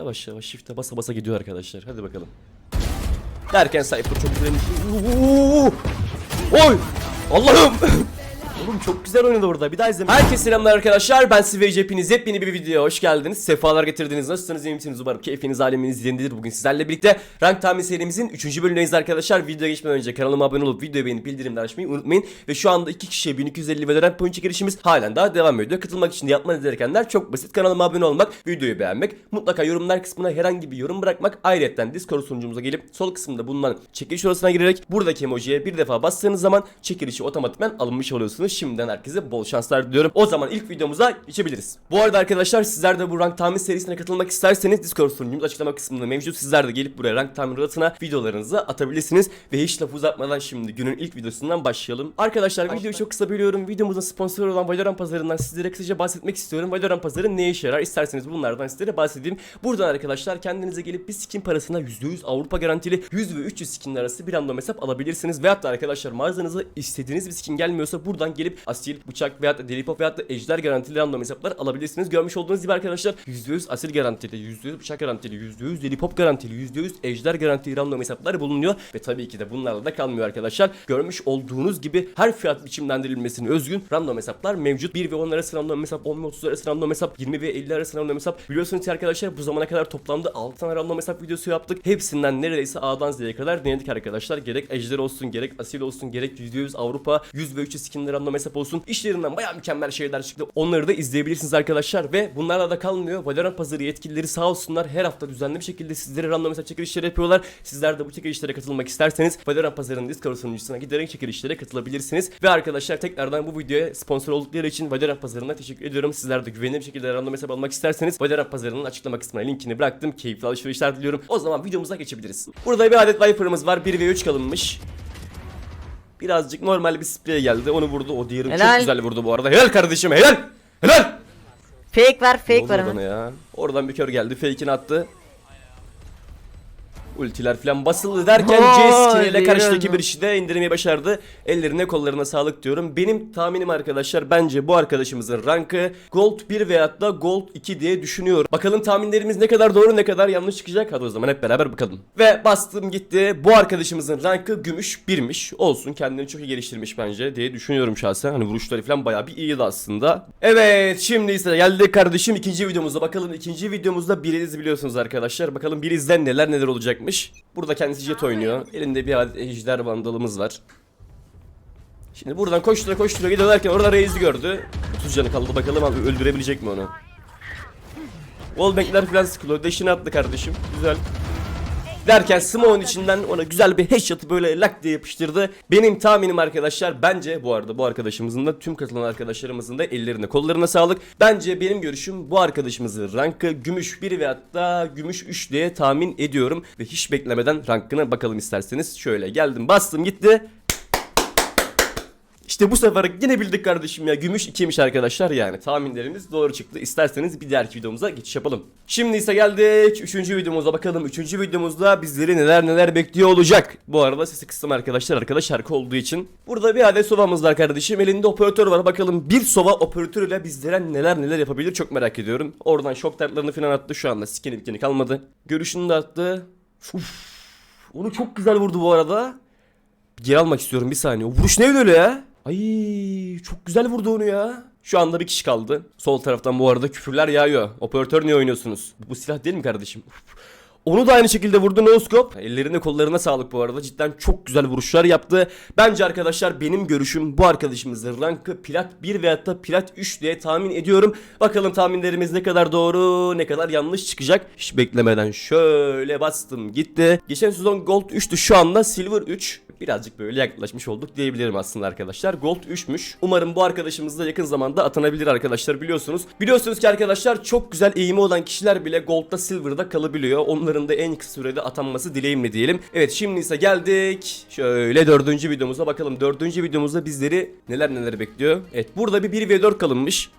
Yavaş yavaş shift'e basa basa gidiyor arkadaşlar. Hadi bakalım. Derken Cypher çok güzel. Oo! Oy! Allah'ım! Oğlum çok güzel oynadı orada. Bir daha izlemeyin. Herkese selamlar arkadaşlar. Ben Sivej hepiniz. Hepini bir videoya hoş geldiniz. Sefalar getirdiniz. Nasılsınız? iyi misiniz? Umarım keyfiniz aleminiz yerindedir. Bugün sizlerle birlikte Rank Tahmin serimizin 3. bölümündeyiz arkadaşlar. Videoya geçmeden önce kanalıma abone olup videoyu beğenip bildirimleri açmayı unutmayın. Ve şu anda 2 kişiye 1250 Valorant point çekilişimiz halen daha devam ediyor. Katılmak için de yapmanız gerekenler çok basit. Kanalıma abone olmak, videoyu beğenmek, mutlaka yorumlar kısmına herhangi bir yorum bırakmak. Ayrıca Discord sunucumuza gelip sol kısımda bulunan çekiliş odasına girerek buradaki emojiye bir defa bastığınız zaman çekilişi otomatikman alınmış oluyorsunuz. Şimdiden herkese bol şanslar diliyorum. O zaman ilk videomuza geçebiliriz. Bu arada arkadaşlar sizler de bu rank tahmin serisine katılmak isterseniz Discord sunucumuz açıklama kısmında mevcut. Sizler de gelip buraya rank tahmin odasına videolarınızı atabilirsiniz. Ve hiç laf uzatmadan şimdi günün ilk videosundan başlayalım. Arkadaşlar videoyu çok kısa bölüyorum. Videomuzun sponsoru olan Valorant pazarından sizlere kısaca bahsetmek istiyorum. Valorant pazarı ne işe yarar? İsterseniz bunlardan sizlere bahsedeyim. Buradan arkadaşlar kendinize gelip bir skin parasına %100 Avrupa garantili 100 ve 300 skin arası bir random hesap alabilirsiniz. Veyahut da arkadaşlar mağazanıza istediğiniz bir skin gelmiyorsa buradan gelip asil, bıçak veyahut da delipop veyahut da ejder garantili random hesaplar alabilirsiniz. Görmüş olduğunuz gibi arkadaşlar %100 asil garantili, %100 bıçak garantili, %100 delipop garantili, %100 ejder garantili random hesaplar bulunuyor. Ve tabii ki de bunlarla da kalmıyor arkadaşlar. Görmüş olduğunuz gibi her fiyat biçimlendirilmesine özgün random hesaplar mevcut. 1 ve 10 arası random hesap, 10 ve 30 arası random hesap, 20 ve 50 arası random hesap. Biliyorsunuz ki arkadaşlar bu zamana kadar toplamda 6 tane random hesap videosu yaptık. Hepsinden neredeyse A'dan Z'ye kadar denedik arkadaşlar. Gerek ejder olsun, gerek asil olsun, gerek %100 Avrupa, 100 ve 300 skinli random hesap olsun. İşlerinden bayağı mükemmel şeyler çıktı. Onları da izleyebilirsiniz arkadaşlar ve bunlarla da kalmıyor. Valorant pazarı yetkilileri sağ olsunlar her hafta düzenli bir şekilde sizlere random hesap çekilişleri yapıyorlar. Sizler de bu çekilişlere katılmak isterseniz Valorant pazarının Discord sunucusuna giderek çekilişlere katılabilirsiniz. Ve arkadaşlar tekrardan bu videoya sponsor oldukları için Valorant pazarına teşekkür ediyorum. Sizler de güvenilir bir şekilde random hesap almak isterseniz Valorant pazarının açıklama kısmına linkini bıraktım. Keyifli alışverişler diliyorum. O zaman videomuza geçebiliriz. Burada bir adet Viper'ımız var. 1 ve 3 kalınmış. Birazcık normal bir sprey geldi. Onu vurdu. O diğeri çok Helal. güzel vurdu bu arada. Helal kardeşim helal. Helal. Fake var, Ne fake bana hemen. ya? Oradan bir kör geldi. Fake'ini attı. Ultiler falan basıldı derken Oo, Jeskin ile karşıdaki bir işi de indirmeyi başardı. Ellerine kollarına sağlık diyorum. Benim tahminim arkadaşlar bence bu arkadaşımızın rankı Gold 1 veyahut da Gold 2 diye düşünüyorum. Bakalım tahminlerimiz ne kadar doğru ne kadar yanlış çıkacak. Hadi o zaman hep beraber bakalım. Ve bastım gitti. Bu arkadaşımızın rankı gümüş 1'miş. Olsun kendini çok iyi geliştirmiş bence diye düşünüyorum şahsen. Hani vuruşları falan bayağı bir iyiydi aslında. Evet şimdi ise geldik kardeşim ikinci videomuzda. Bakalım ikinci videomuzda biriz biliyorsunuz arkadaşlar. Bakalım birizden neler neler olacakmış. Burada kendisi jet oynuyor. Elinde bir adet ejder vandalımız var. Şimdi buradan koştura koştura gidiyorlarken orada Reis'i gördü. 30 canı kaldı bakalım abi öldürebilecek mi onu? Wallbank'ler falan sıkılıyor. Dash'ini attı kardeşim. Güzel. Derken Smoke'un içinden ona güzel bir headshot'ı böyle lak diye yapıştırdı. Benim tahminim arkadaşlar bence bu arada bu arkadaşımızın da tüm katılan arkadaşlarımızın da ellerine kollarına sağlık. Bence benim görüşüm bu arkadaşımızın rankı gümüş 1 ve hatta gümüş 3 diye tahmin ediyorum. Ve hiç beklemeden rankına bakalım isterseniz. Şöyle geldim bastım gitti. İşte bu sefer yine bildik kardeşim ya. Gümüş 2'ymiş arkadaşlar yani. Tahminlerimiz doğru çıktı. İsterseniz bir diğer videomuza geçiş yapalım. Şimdi ise geldik 3. videomuza bakalım. 3. videomuzda bizleri neler neler bekliyor olacak. Bu arada sesi kıstım arkadaşlar. Arkadaş şarkı olduğu için. Burada bir adet sovamız var kardeşim. Elinde operatör var. Bakalım bir sova operatörüyle bizlere neler neler yapabilir çok merak ediyorum. Oradan şok dartlarını falan attı şu anda. Skini bikini kalmadı. Görüşünü de attı. Uf. Onu çok güzel vurdu bu arada. Geri almak istiyorum bir saniye. O vuruş neydi öyle ya? Ay çok güzel vurdu onu ya. Şu anda bir kişi kaldı. Sol taraftan bu arada küfürler yağıyor. Operatör niye oynuyorsunuz? Bu silah değil mi kardeşim? Onu da aynı şekilde vurdu no scope. Ellerine kollarına sağlık bu arada. Cidden çok güzel vuruşlar yaptı. Bence arkadaşlar benim görüşüm bu arkadaşımızın rankı plat 1 veyahut da plat 3 diye tahmin ediyorum. Bakalım tahminlerimiz ne kadar doğru ne kadar yanlış çıkacak. Hiç beklemeden şöyle bastım gitti. Geçen sezon gold 3'tü şu anda silver 3. Birazcık böyle yaklaşmış olduk diyebilirim aslında arkadaşlar. Gold 3'müş. Umarım bu arkadaşımız da yakın zamanda atanabilir arkadaşlar biliyorsunuz. Biliyorsunuz ki arkadaşlar çok güzel eğimi olan kişiler bile Gold'da Silver'da kalabiliyor. Onların da en kısa sürede atanması dileğimle diyelim. Evet şimdi ise geldik. Şöyle dördüncü videomuza bakalım. Dördüncü videomuzda bizleri neler neler bekliyor. Evet burada bir 1 ve 4 kalınmış.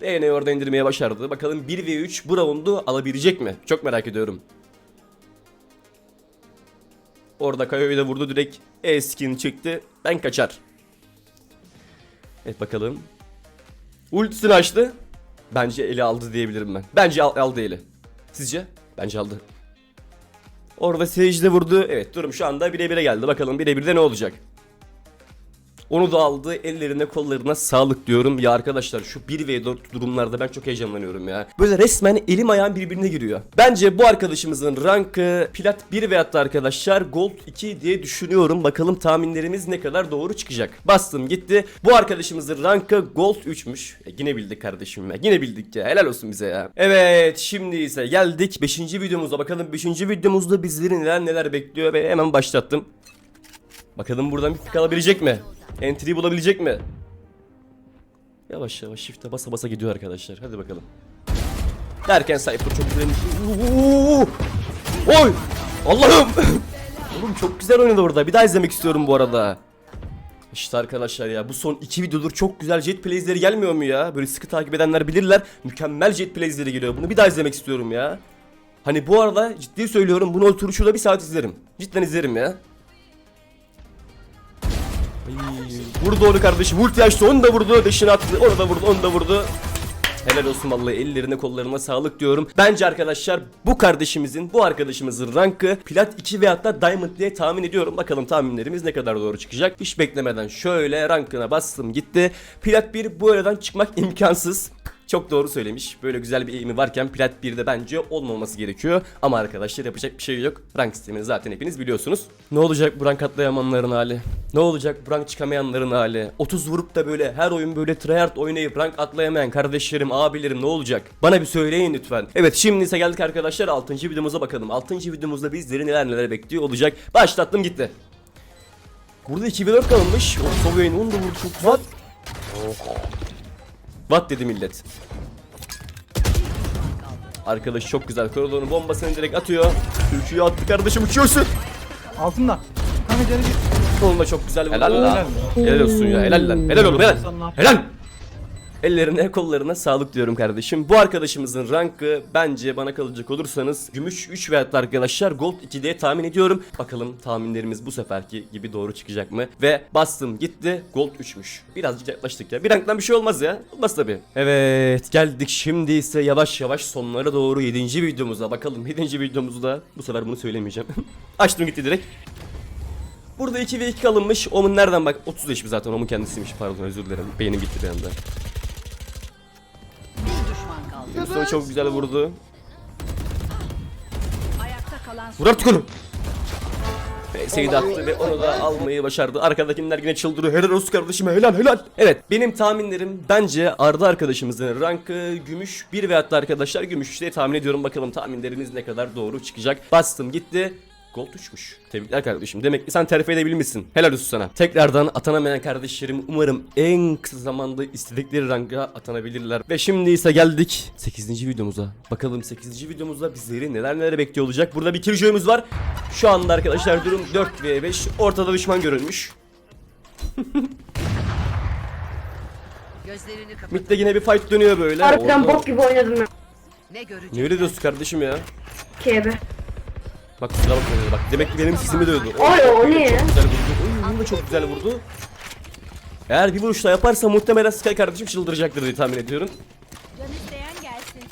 DNA orada indirmeye başardı. Bakalım 1 ve 3 bu roundu alabilecek mi? Çok merak ediyorum. Orada Kayo'yu da vurdu direkt E skin çıktı. Ben kaçar. Evet bakalım. Ultisini açtı. Bence eli aldı diyebilirim ben. Bence al- aldı eli. Sizce? Bence aldı. Orada Sage de vurdu. Evet durum şu anda 1'e 1'e geldi. Bakalım 1'e 1'de ne olacak? Onu da aldı. Ellerine kollarına sağlık diyorum. Ya arkadaşlar şu 1 ve 4 durumlarda ben çok heyecanlanıyorum ya. Böyle resmen elim ayağım birbirine giriyor. Bence bu arkadaşımızın rankı plat 1 veyahut da arkadaşlar gold 2 diye düşünüyorum. Bakalım tahminlerimiz ne kadar doğru çıkacak. Bastım gitti. Bu arkadaşımızın rankı gold 3'müş. E, yine bildik kardeşim ya. Yine bildik ya. Helal olsun bize ya. Evet şimdi ise geldik 5. videomuza. Bakalım 5. videomuzda bizleri neler neler bekliyor ve hemen başlattım. Bakalım buradan bir tık alabilecek mi? Entry bulabilecek mi? Yavaş yavaş shift'e basa basa gidiyor arkadaşlar. Hadi bakalım. Derken Cypher çok güzel. Oo! Oy! Allah'ım! Oğlum çok güzel oynadı orada. Bir daha izlemek istiyorum bu arada. İşte arkadaşlar ya bu son iki videodur çok güzel jet plays'leri gelmiyor mu ya? Böyle sıkı takip edenler bilirler. Mükemmel jet plays'leri geliyor. Bunu bir daha izlemek istiyorum ya. Hani bu arada ciddi söylüyorum bunu oturup şurada bir saat izlerim. Cidden izlerim ya. Vurdu onu kardeşim. Ulti açtı onu da vurdu. Deşini attı. Onu da vurdu. Onu da vurdu. Helal olsun vallahi ellerine kollarına sağlık diyorum. Bence arkadaşlar bu kardeşimizin bu arkadaşımızın rankı plat 2 ve hatta diamond diye tahmin ediyorum. Bakalım tahminlerimiz ne kadar doğru çıkacak. Hiç beklemeden şöyle rankına bastım gitti. Plat 1 bu aradan çıkmak imkansız. Çok doğru söylemiş. Böyle güzel bir eğimi varken plat 1'de bence olmaması gerekiyor. Ama arkadaşlar yapacak bir şey yok. Rank sistemini zaten hepiniz biliyorsunuz. Ne olacak bu rank atlayamanların hali? Ne olacak bu rank çıkamayanların hali? 30 vurup da böyle her oyun böyle tryhard oynayıp rank atlayamayan kardeşlerim, abilerim ne olacak? Bana bir söyleyin lütfen. Evet şimdi ise geldik arkadaşlar 6. videomuza bakalım. 6. videomuzda bizleri neler neler bekliyor olacak. Başlattım gitti. Burada 2 v 4 kalınmış. O sol yayını onu vurdu çok. What dedi millet. Arkadaş çok güzel koridorun bombasını direkt atıyor. Türküyü attı kardeşim uçuyorsun. Altında. Kanka canı git. Onunla çok güzel. Helal lan. Helal olsun ya helal lan. Helal oğlum helal. Helal. Ellerine kollarına sağlık diyorum kardeşim. Bu arkadaşımızın rankı bence bana kalacak olursanız gümüş 3 veyahut da arkadaşlar gold 2 diye tahmin ediyorum. Bakalım tahminlerimiz bu seferki gibi doğru çıkacak mı? Ve bastım gitti gold 3'müş. Birazcık yaklaştık ya. Bir ranktan bir şey olmaz ya. Olmaz tabi. Evet geldik şimdi ise yavaş yavaş sonlara doğru 7. videomuza bakalım. 7. videomuzda bu sefer bunu söylemeyeceğim. Açtım gitti direkt. Burada 2 ve 2 kalınmış. Omun nereden bak? 30 yaş zaten. Omun kendisiymiş. Pardon özür dilerim. Beynim gitti bir anda. Bir. Mustafa çok güzel vurdu. Ayakta kalan Vur artık onu. Seyit attı ve onu da almayı başardı. Arkadakiler yine çıldırıyor. Helal olsun kardeşime helal helal. Evet benim tahminlerim bence Arda arkadaşımızın rankı gümüş 1 ve hatta arkadaşlar gümüş 3 diye tahmin ediyorum. Bakalım tahminleriniz ne kadar doğru çıkacak. Bastım gitti. Gold uçmuş. Tebrikler kardeşim. Demek ki sen terfi edebilmişsin. Helal olsun sana. Tekrardan atanamayan kardeşlerim umarım en kısa zamanda istedikleri ranka atanabilirler. Ve şimdi ise geldik 8. videomuza. Bakalım 8. videomuzda bizleri neler neler bekliyor olacak. Burada bir killjoy'umuz var. Şu anda arkadaşlar durum 4 v 5. Ortada düşman görülmüş. gözlerini kapat. Mid'de yine bir fight dönüyor böyle. Harbiden Orada- bok gibi oynadım ben. Ne görecek? Ne öyle diyorsun kardeşim ya? KB. Bak kusura bakma ya, bak demek ki benim sesimi dövdü. Oy o ne ya? güzel vurdu. Oy, bunu da çok güzel vurdu. Eğer bir vuruş daha yaparsa muhtemelen Sky kardeşim çıldıracaktır diye tahmin ediyorum. Can isteyen gelsin.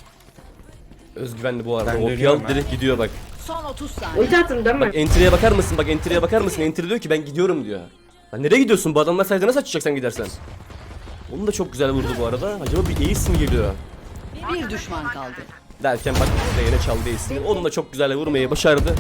Özgüvenli bu arada. Ben OP dönüyorum al ha. direkt gidiyor bak. Son 30 saniye. Ulti attım değil mi? Bak entry'e bakar mısın? Bak entry'e bakar mısın? Entry diyor ki ben gidiyorum diyor. Lan nereye gidiyorsun? Bu adamlar sayede nasıl açacak sen gidersen? Onu da çok güzel vurdu bu arada. Acaba bir ace mi geliyor? Bir düşman kaldı. Derken bak burada yine çaldı ace'ini. Onu da çok güzel vurmayı başardı.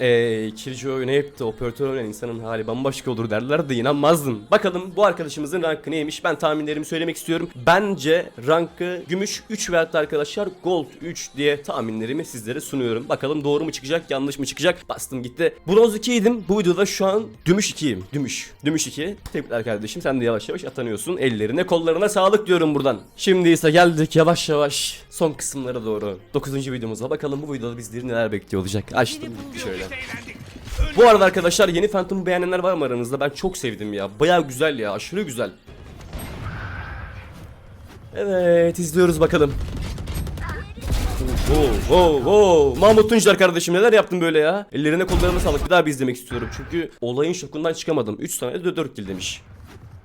Eee Killjoy oynayıp da operatör oynayan insanın hali bambaşka olur derler de inanmazdın. Bakalım bu arkadaşımızın rankı neymiş? Ben tahminlerimi söylemek istiyorum. Bence rankı gümüş 3 ve hatta arkadaşlar gold 3 diye tahminlerimi sizlere sunuyorum. Bakalım doğru mu çıkacak, yanlış mı çıkacak? Bastım gitti. Bronz 2 idim. Bu videoda şu an gümüş 2'yim. Gümüş. Gümüş 2. Tebrikler kardeşim. Sen de yavaş yavaş atanıyorsun. Ellerine, kollarına sağlık diyorum buradan. Şimdi ise geldik yavaş yavaş son kısımlara doğru. 9. videomuza bakalım bu videoda bizleri neler bekliyor olacak. Açtım gitti şöyle. Bu arada arkadaşlar yeni Phantom'u beğenenler var mı aranızda? Ben çok sevdim ya. Baya güzel ya. Aşırı güzel. Evet izliyoruz bakalım. Wow, wow, wow. Mahmut Tunçlar kardeşim neler yaptın böyle ya? Ellerine kollarına sağlık. Bir daha bir izlemek istiyorum. Çünkü olayın şokundan çıkamadım. 3 tane de 4 kill demiş.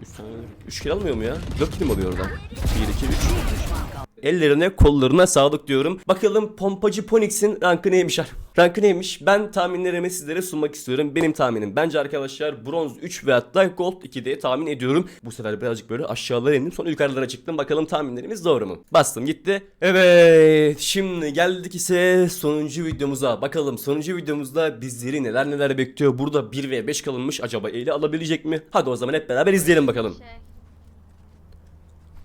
3 tane 3 kill almıyor mu ya? 4 kill mi oluyor oradan? 1 2 3 Ellerine kollarına sağlık diyorum. Bakalım pompacı Ponix'in rankı neymiş? Rankı neymiş? Ben tahminlerimi sizlere sunmak istiyorum. Benim tahminim bence arkadaşlar bronz 3 ve hatta gold 2 diye tahmin ediyorum. Bu sefer birazcık böyle aşağılara indim sonra yukarılara çıktım. Bakalım tahminlerimiz doğru mu? Bastım gitti. Evet şimdi geldik ise sonuncu videomuza. Bakalım sonuncu videomuzda bizleri neler neler bekliyor. Burada 1 ve 5 kalınmış. Acaba eli alabilecek mi? Hadi o zaman hep beraber izleyelim bakalım.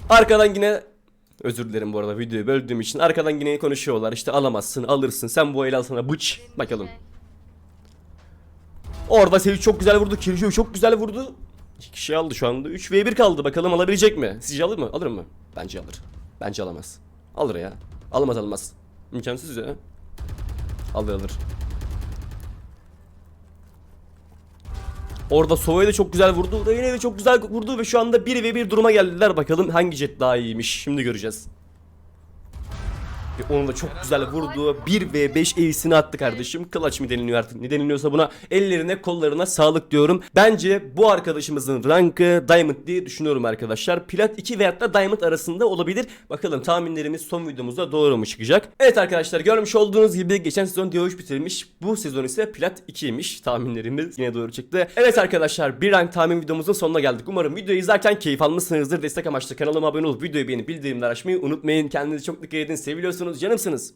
Arkadan yine Özür dilerim bu arada videoyu böldüğüm için. Arkadan yine konuşuyorlar. İşte alamazsın, alırsın. Sen bu el alsana bıç. Bakalım. Orada Sevi çok güzel vurdu. Killjoy çok güzel vurdu. İki kişi aldı şu anda. 3 v 1 kaldı. Bakalım alabilecek mi? Sizce alır mı? Alır mı? Bence alır. Bence alamaz. Alır ya. Alamaz almaz. İmkansız ya. Alır alır. Orada Sova'yı da çok güzel vurdu. Reyne'yi de çok güzel vurdu ve şu anda 1 ve 1 duruma geldiler. Bakalım hangi jet daha iyiymiş. Şimdi göreceğiz. Ve onu da çok güzel vurdu. 1 ve 5 ace'ini attı kardeşim. Clutch mi deniliyor artık ne deniliyorsa buna. Ellerine kollarına sağlık diyorum. Bence bu arkadaşımızın rankı Diamond diye düşünüyorum arkadaşlar. Plat 2 veyahut da Diamond arasında olabilir. Bakalım tahminlerimiz son videomuzda doğru mu çıkacak? Evet arkadaşlar görmüş olduğunuz gibi geçen sezon Diyoş bitirmiş. Bu sezon ise Plat 2'ymiş. Tahminlerimiz yine doğru çıktı. Evet arkadaşlar bir rank tahmin videomuzun sonuna geldik. Umarım videoyu izlerken keyif almışsınızdır. Destek amaçlı kanalıma abone olup videoyu beğenip bildirimler açmayı unutmayın. Kendinize çok dikkat edin. Seviyorsunuz Adamsınız, canımsınız.